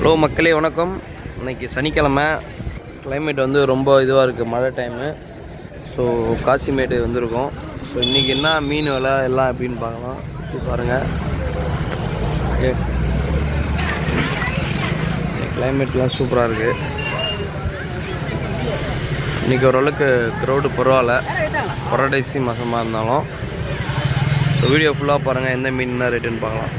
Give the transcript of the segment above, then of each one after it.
Hello மக்களே வணக்கம். இன்றைக்கி சனிக்கிழமை. கிளைமேட் வந்து ரொம்ப இதுவாக இருக்குது மழை டைமு ஸோ காசிமேடு வந்திருக்கோம். ஸோ இன்றைக்கி என்ன மீன் விலை எல்லாம் எப்படின்னு பார்க்கலாம். இது பாருங்கள் ஓகே. கிளைமேட்லாம் சூப்பராக இருக்குது இன்றைக்கி ஓரளவுக்கு க்ரௌடு பரவாயில்ல. புரடைசி மாதமாக இருந்தாலும். ஸோ வீடியோ ஃபுல்லாக பாருங்கள் எந்த மீன் என்ன ரேட்டுன்னு பார்க்கலாம்.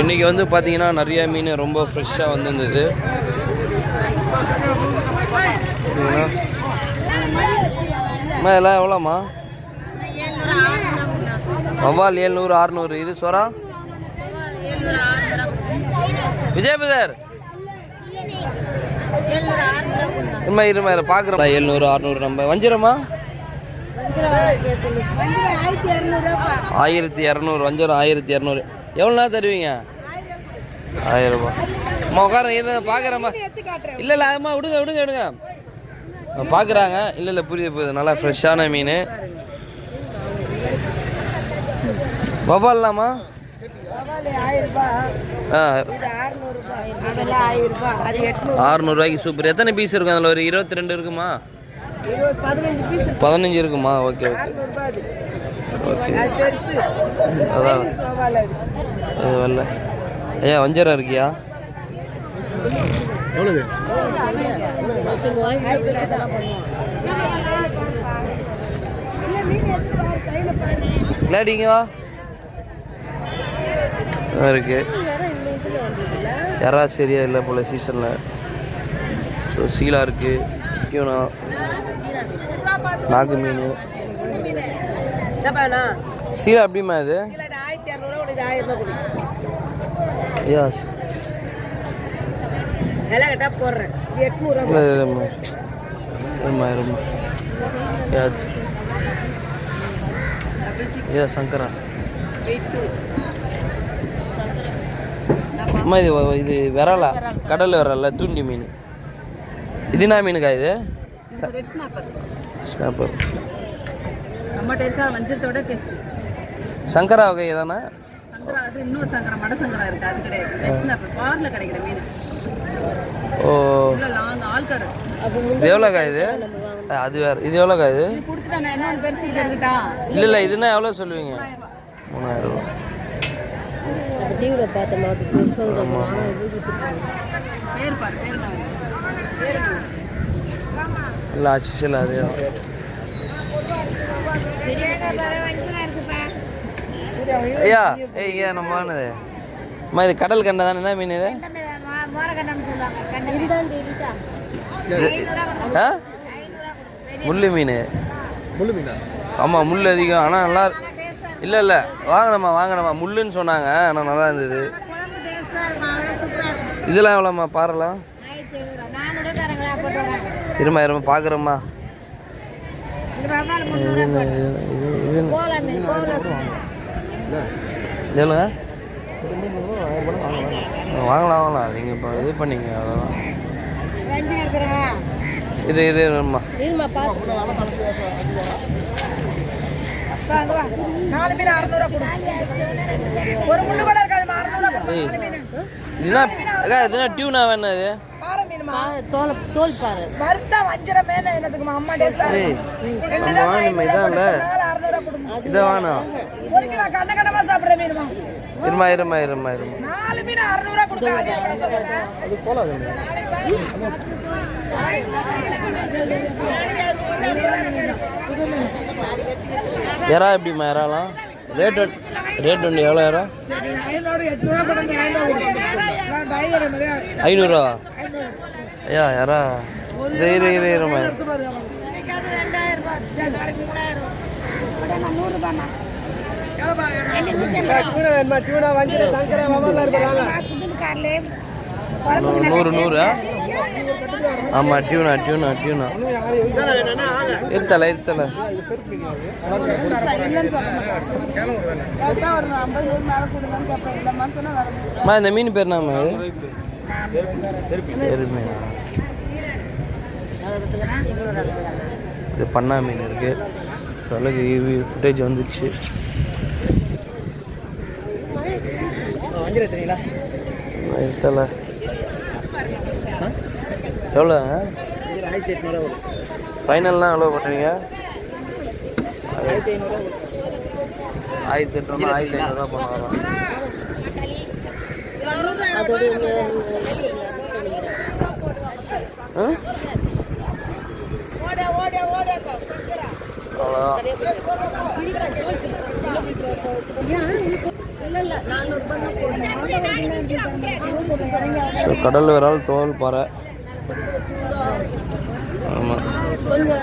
இன்றைக்கி வந்து பார்த்தீங்கன்னா நிறைய மீன் ரொம்ப ஃப்ரெஷ்ஷாக வந்திருந்தது. அம்மா இதெல்லாம் எவ்வளோம்மா? வவ்வால் ஏழ்நூறு அறுநூறு இது சொரா விஜயபதர் இருமா இருமா இதில் பார்க்குறோம் எழுநூறு அறுநூறு நம்ம. வஞ்சிரமா ஆயிரத்தி இரநூறு வஞ்சரம் ஆயிரத்தி இரநூறு. எவ்வளோ நேரம் தருவீங்க? ஆயிரம் ரூபாய் அம்மா உட்காருங்க இல்லை பார்க்குறேம்மா இல்லை இல்லை அம்மா விடுங்க விடுங்க விடுங்க. பார்க்குறாங்க இல்லை இல்லை புரியுது புரியுது. நல்லா ஃப்ரெஷ்ஷான மீன். வவ்வால்லாமா ஆ. ஆறுநூறுவாய்க்கு சூப்பர் எத்தனை பீஸ் இருக்கும்? அதில் ஒரு இருபத்தி ரெண்டு இருக்குமா? பதினஞ்சு இருக்குமா? ஓகே ஓகே ஓகே அதான். அது வரல. ஐயா வஞ்சரம் இருக்கியா? எவ்வளவு? விளையாடிங்க வா. இருக்கு. யாரா சரியா இல்லை போல சீசனில் ஸோ சீலா இருக்கு டியூனா நாக்கு மீன். சீலா எப்படிம்மா இது? ஐயா சங்கரா. அம்மா இது இது விரலா? கடல் விரல தூண்டி மீன். இது என்ன மீனுக்கா இது? ஸ்னாப்பர் நம்ம டேஸ்டா வஞ்சத்தோட டேஸ்ட் சங்கரா வகை தானே சங்கரா அது இன்னொரு சங்கரா மட சங்கரா இருக்கு. அது கிடையாது. பார்ல கிடைக்கிற மீன். ஓ. லாங் ஆள்காரு இது எவ்வளோக்கா இது? ஆ, அது வேறு இது எவ்வளோக்கா இது? இல்லை இல்லை இதுனா எவ்வளோ சொல்லுவீங்க? மூணாயிரம் ரூபா? இல்லை ஆச்சு அதே. ஐயா ஏய் ஐயா நம்ம இது கடல் கண்டை தானே என்ன மீன் இது? முள்ளு மீன். முள்ளு மீனா? ஆமாம் முள் அதிகம் ஆனால் நல்லா இல்லை இல்லை வாங்கினம்மா வாங்கினம்மா முள்ளுன்னு சொன்னாங்க ஆனால் நல்லா இருந்தது. இதெல்லாம் எவ்வளோம்மா பாறலாம் இருமா இருமா பார்க்குறோம்மா எவ்வளோங்க வாங்கலாம் வாங்கலாம். நீங்கள் இப்போ இது பண்ணீங்க அதெல்லாம். இது இது இதுனா அக்கா இதுனா டியூனா வேணா இது? பாறை மீனுமா? தோல் தோல் பாரு வறுத்தா வஞ்சர மீன் என்னதுக்குமா? அம்மா டேஸ்டா கொடுமா? இதை வேணாம் ஒரு கிலோ கண்ண கண்ணமா சாப்பிடுற மீனுமா? இருமா இருமா இருமா நாலு மீன் அறுநூறுவா அது எறா எப்படிம்மா எறாலாம்? ரேட் ரேட் ஒன்று எவ்வளோ எறா? ஐநூறுரூவா ஐயா இது இரு இரு இருமா நூறு நூறு ஆமாம் டியூனா டியூனா டியூனா. இருத்தல இருத்தல. அம்மா இந்த மீன் பேர் என்னம்மா இது? பண்ணா மீன் இருக்குது ஈவி ஃபுட்டேஜ் வந்துச்சு. இருக்கல எவ்வளோ ஃபைனல்லாம் எவ்வளோ பண்ணுறீங்க ஆயிரத்தி எட்நூறுவா ஆயிரத்தி எட்நூறுவா பண்ணுவாங்க அதோட ஸோ கடல் விரால் தோல் பாறை. ஆமாம் கொஞ்சம்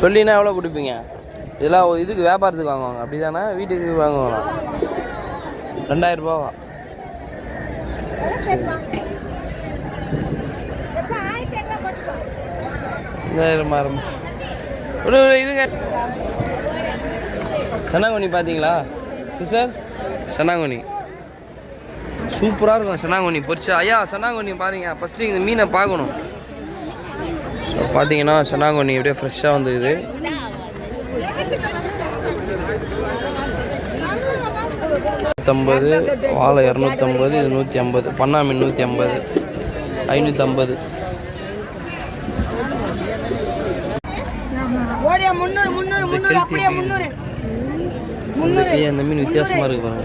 சொல்லினா எவ்வளோ கொடுப்பீங்க? இதெல்லாம் இதுக்கு வியாபாரத்துக்கு வாங்குவாங்க. அப்படி தானே வீட்டுக்கு வாங்குவாங்க. ரெண்டாயிரம் ரூபாவா? ரெண்டாயிரம் ஒரு ஒரு இருங்க. சனாங்கோனி பார்த்தீங்களா? சிஸ்டர் சனாங்கோனி சூப்பராக இருக்கும் சனாங்கோனி பொரிச்சா ஐயா சனாங்கோனி பாருங்க. ஃபஸ்ட்டு இந்த மீனை பார்க்கணும். பார்த்தீங்கன்னா சென்னாங்கொன்னி அப்படியே ஃப்ரெஷ்ஷாக வந்து இது நூற்றம்பது வாழை இரநூத்தம்பது இது நூற்றி ஐம்பது பண்ணா மீன். நூற்றி ஐம்பது ஐநூற்றி ஐம்பது அந்த மீன் வித்தியாசமாக இருக்கு பாருங்க.